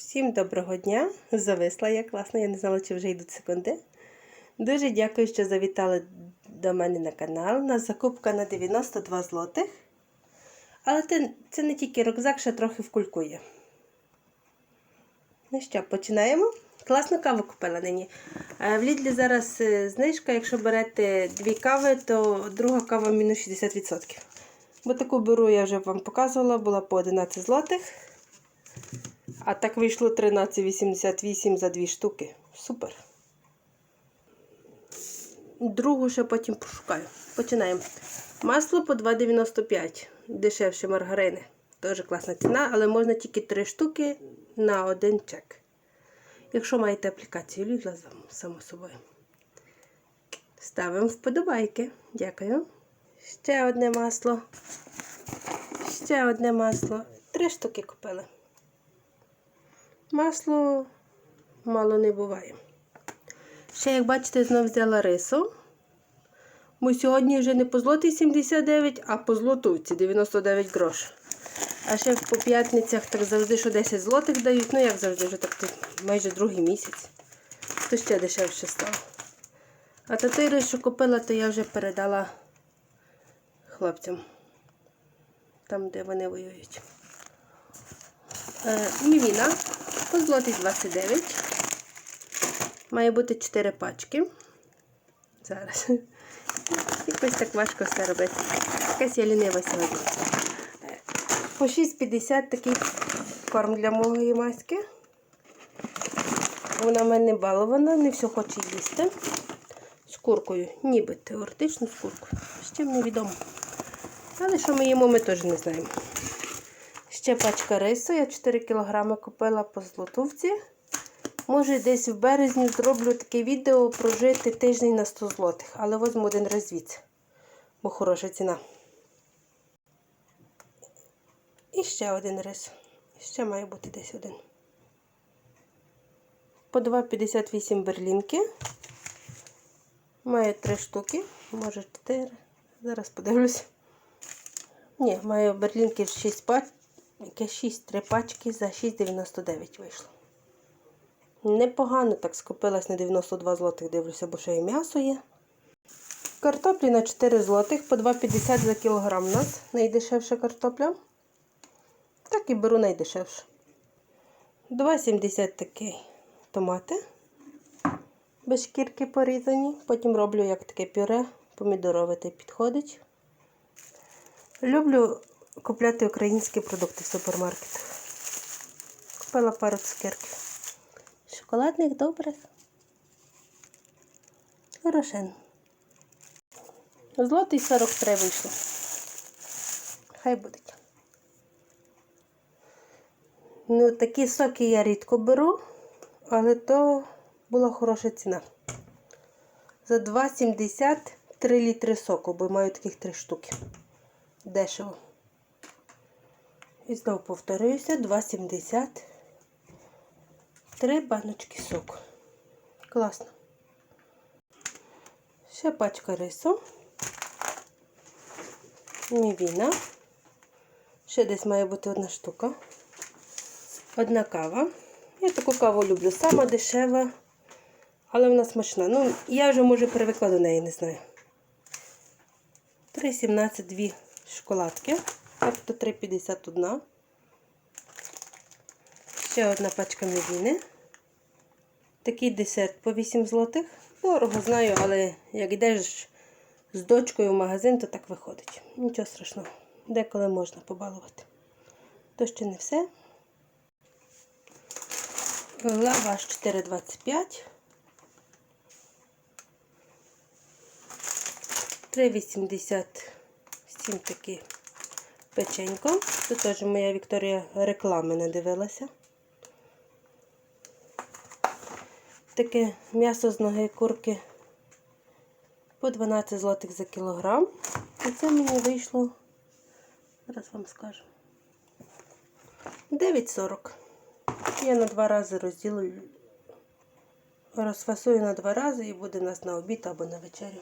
Всім доброго дня! Зависла я класно, я не знала, чи вже йдуть секунди. Дуже дякую, що завітали до мене на канал. У нас закупка на 92 злотих. Але це, це не тільки рюкзак, ще трохи вкулькує. Ну що, починаємо. Класну каву купила нині. Е, В Лідлі зараз е, знижка, якщо берете дві кави, то друга кава мінус 60%. Бо таку беру, я вже вам показувала, була по 11 злотих. А так вийшло 13,88 за дві штуки. Супер. Другу ще потім пошукаю. Починаємо. Масло по 2,95. Дешевше маргарини. Теж класна ціна, але можна тільки 3 штуки на один чек. Якщо маєте аплікацію Lidl, само собою. Ставимо вподобайки. Дякую. Ще одне масло. Ще одне масло. Три штуки купили. Масло мало не буває. Ще, як бачите, знов взяла рису. Бо сьогодні вже не по злотій 79, а по злотуці 99 грош. А ще по п'ятницях так завжди, що 10 злотих дають. Ну, як завжди, вже так майже другий місяць. То ще дешевше стало. А та той рис, що купила, то я вже передала хлопцям. Там, де вони воюють. Е, Мівіна по злотий 29. Має бути 4 пачки. Зараз. Якось так важко все робити. Якась я лінива сьогодні. По 6,50 такий корм для моєї маски. Вона в мене балована, не все хоче їсти. З куркою, ніби теоретично з куркою. Чим невідомо. Але що ми їмо, ми теж не знаємо. Ще пачка рису. Я 4 кг купила по злотовці. Може, десь в березні зроблю таке відео прожити тиждень на 100 злотих. Але возьму один раз звідси, бо хороша ціна. І ще один рис. Ще має бути десь один. По 2,58 берлінки. Маю 3 штуки, може 4. Зараз подивлюсь. Ні, маю берлінки 6 пачок. Яке 6, 3 пачки за 6,99 вийшло. Непогано так скупилась на 92 злотих, дивлюся, бо ще і м'ясо є. Картоплі на 4 злотих, по 2,50 за кілограм у нас найдешевша картопля. Так і беру найдешевше. 2,70 такий томати. Без шкірки порізані. Потім роблю як таке пюре, помідорове та підходить. Люблю купляти українські продукти в супермаркетах. Купила пару цукерків. Шоколадних добрих. Хорошен. Злотий 43 вийшло. Хай будуть. Ну, такі соки я рідко беру, але то була хороша ціна. За 2,70 3 літри соку, бо маю таких 3 штуки. Дешево. І знову повторююся, 2,70. Три баночки соку. Класно. Ще пачка рису. Мівіна. Ще десь має бути одна штука. Одна кава. Я таку каву люблю. Сама дешева, але вона смачна. Ну, я вже може привикла до неї, не знаю. 3,17 дві шоколадки. Тобто 3,51. Ще одна пачка мівіни. Такий десерт по 8 злотих. Дорого знаю, але як йдеш з дочкою в магазин, то так виходить. Нічого страшного. Деколи можна побалувати. То ще не все. Лаваш 4,25. 3,87 такі печенько. Це теж моя Вікторія реклами не дивилася. Таке м'ясо з ноги курки по 12 злотих за кілограм. І це мені вийшло, зараз вам скажу, 9,40. Я на два рази розділю, розфасую на два рази і буде у нас на обід або на вечерю.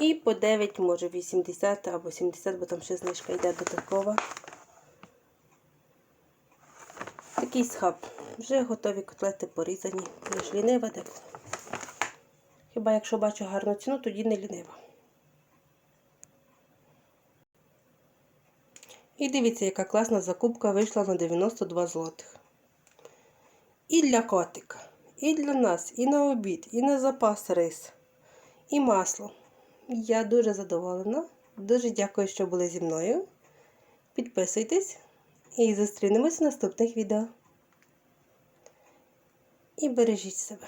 І по 9, може 80 або 70, бо там ще знижка йде додаткова. якийсь хаб. Вже готові котлети порізані. Я ж лінива де. Хіба якщо бачу гарну ціну, тоді не лінива. І дивіться, яка класна закупка вийшла на 92 злотих. І для котика, і для нас, і на обід, і на запас рис, і масло. Я дуже задоволена. Дуже дякую, що були зі мною. Підписуйтесь і зустрінемось в наступних відео. І бережіть себе.